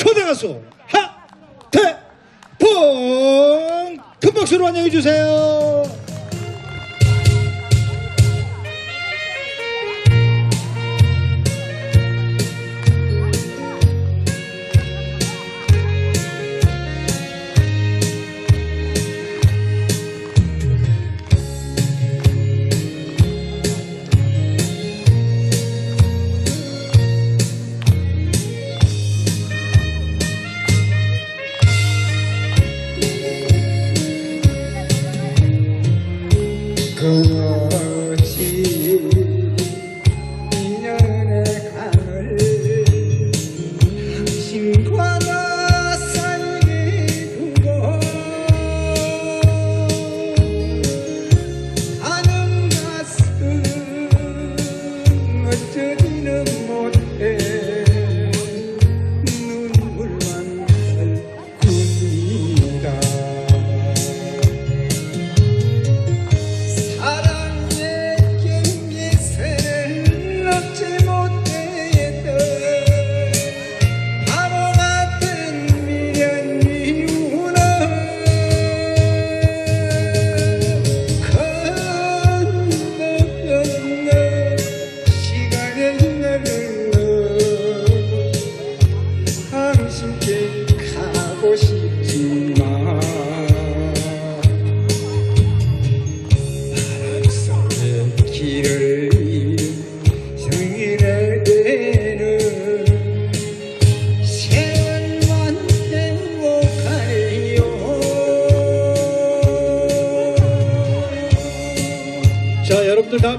초대가수 하태풍 큰 박수로 환영해 주세요.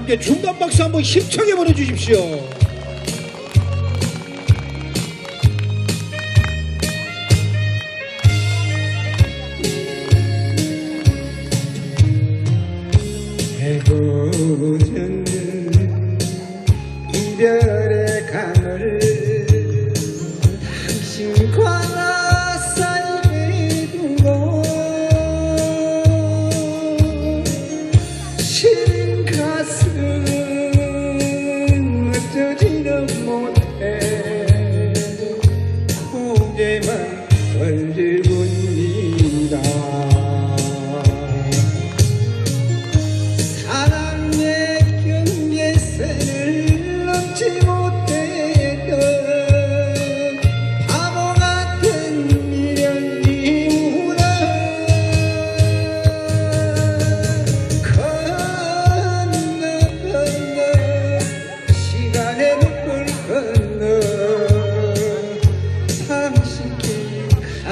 함께 중간 박수 한번 힘차게 보내주십시오.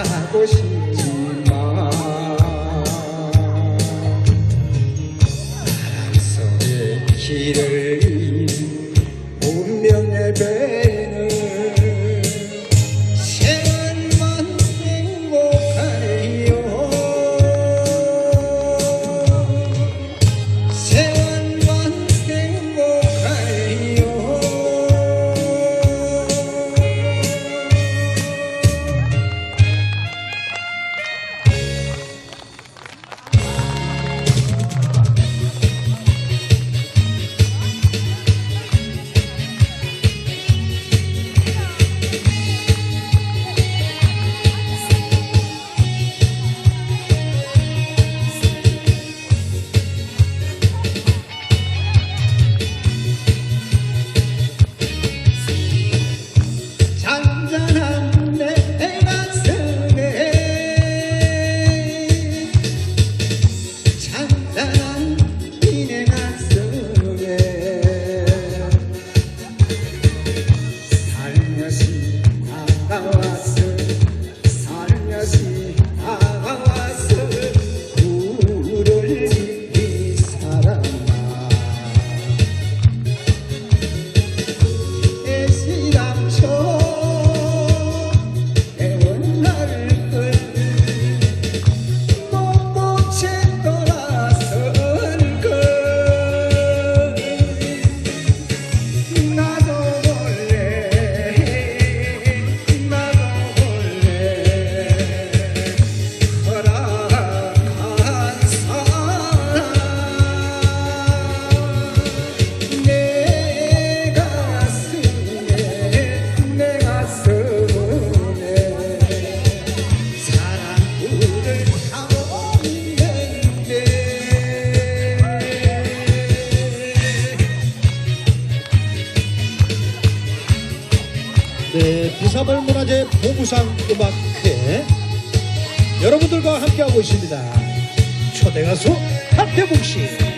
啊哈 2.3월 문화재 보부상 음악회 여러분들과 함께하고 있습니다. 초대 가수 하태봉 씨.